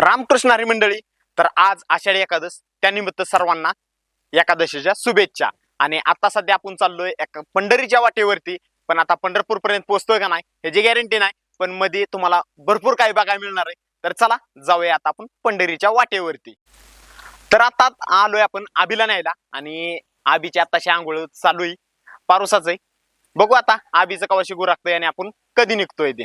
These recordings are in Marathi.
रामकृष्ण हरी मंडळी. तर आज आषाढी एकादश त्यानिमित्त सर्वांना एकादशीच्या शुभेच्छा. आणि आता सध्या आपण चाललोय एका पंढरीच्या वाटेवरती. पण आता पंढरपूर पर्यंत पोहोचतोय का नाही ह्याची गॅरंटी नाही. पण मध्ये तुम्हाला भरपूर काही बघायला मिळणार आहे. तर चला जाऊया आता आपण पंढरीच्या वाटेवरती. तर आता आलोय आपण आबीला न्यायला. आणि आबीची आताशी आंघोळ चालू आहे पारुसाच आहे बघू आता आबीचं कवाशी गुराखतोय आणि आपण कधी निघतोय ते.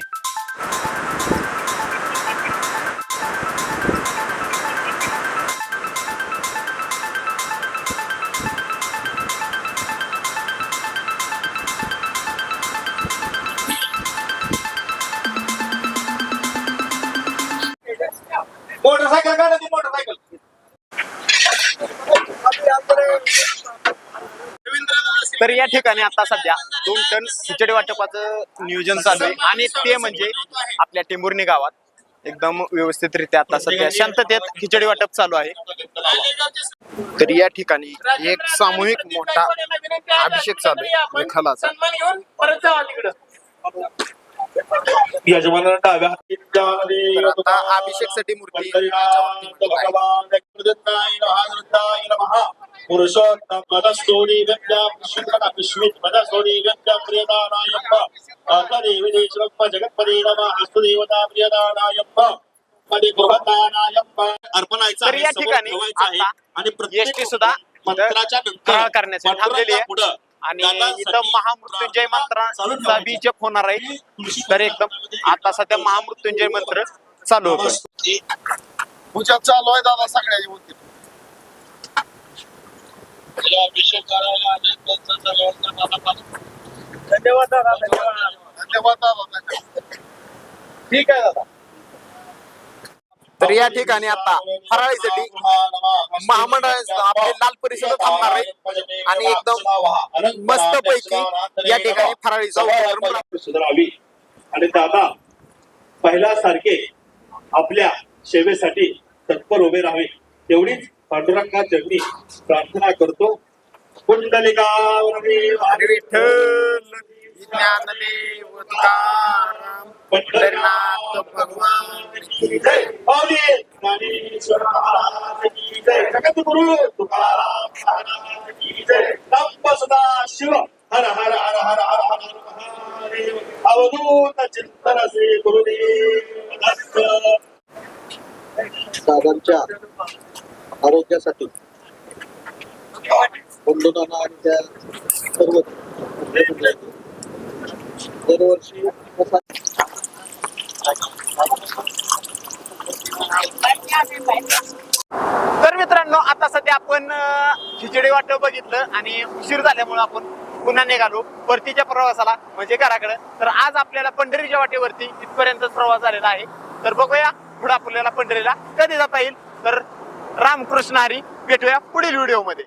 मोटरसायकल काढा ती मोटरसायकल. तर या ठिकाणी आता सध्या दोन टन खिचडी वाटपाचं नियोजन चालू आहे. आणि ते म्हणजे आपल्या टेंभुर्णी गावात एकदम व्यवस्थितरित्या आता सध्या शांततेत खिचडी वाटप चालू आहे. तर या ठिकाणी एक सामूहिक मोठा अभिषेक चालू आहे विठ्ठलाचा. यजमानाला डाव्या आता अभिषेकसाठी मूर्ती. पुरुषोत्तम व्यक्त्या व्यक्त्या प्रियदानायप्पा जगत्पदे नमः प्रियदानायप्पा अर्पणायचं आहे, ठेवायचं आहे आणि प्रत्येक सुद्धा मंत्राच्या नंतर करण्यासाठी थांबलेली आहे. आणि इथं महामृत्युंजय मंत्राचा. बीज होणार आहे. तर एकदम आता सध्या महामृत्युंजय मंत्र चालू होतोय. पूजा चालू आहे दादा सगळ्याची होती अभिषेक करायला धन्यवाद दादा धन्यवाद. धन्यवाद दादा धन्यवाद. ठीक आहे दादा. तर या ठिकाणी आता फराळीसाठी महामंडळ आपले लाल परिषद थांबणार आहे. आणि एकदम मस्तपैकी या ठिकाणी फराळीचा सुधारावी आणि दादा पहिल्यासारखे आपल्या सेवेसाठी तत्पर उभे राहावे. एवढीच पांडुरंगा चरणी प्रार्थना करतो. कुंडलिका हरी विठ्ठल ज्ञानदेव तुकाराम पंढरीनाथ भगवान की ज्ञानेश्वर महाराज की जय. जगद्गुरु तुकाराम महाराज की जय. सदा शिव. हर हर हर हर हर हर महादेव. अवधूत चिंतन श्री गुरुदेव. दादांच्या आरोग्यासाठी बंधुदाना आणि त्या सर्व दरवर्षी तर मित्रांनो आता सध्या आपण खिचडी वाटप बघितलं आणि उशीर झाल्यामुळे आपण पुन्हा निघालो परतीच्या प्रवासाला म्हणजे घराकडे. तर आज आपल्याला पंढरीच्या वाटेवरती इथपर्यंतच प्रवास झालेला आहे. तर बघूया पुढे आपल्याला पंढरीला कधी जाता येईल. तर रामकृष्ण हरी भेटूया पुढील व्हिडिओमध्ये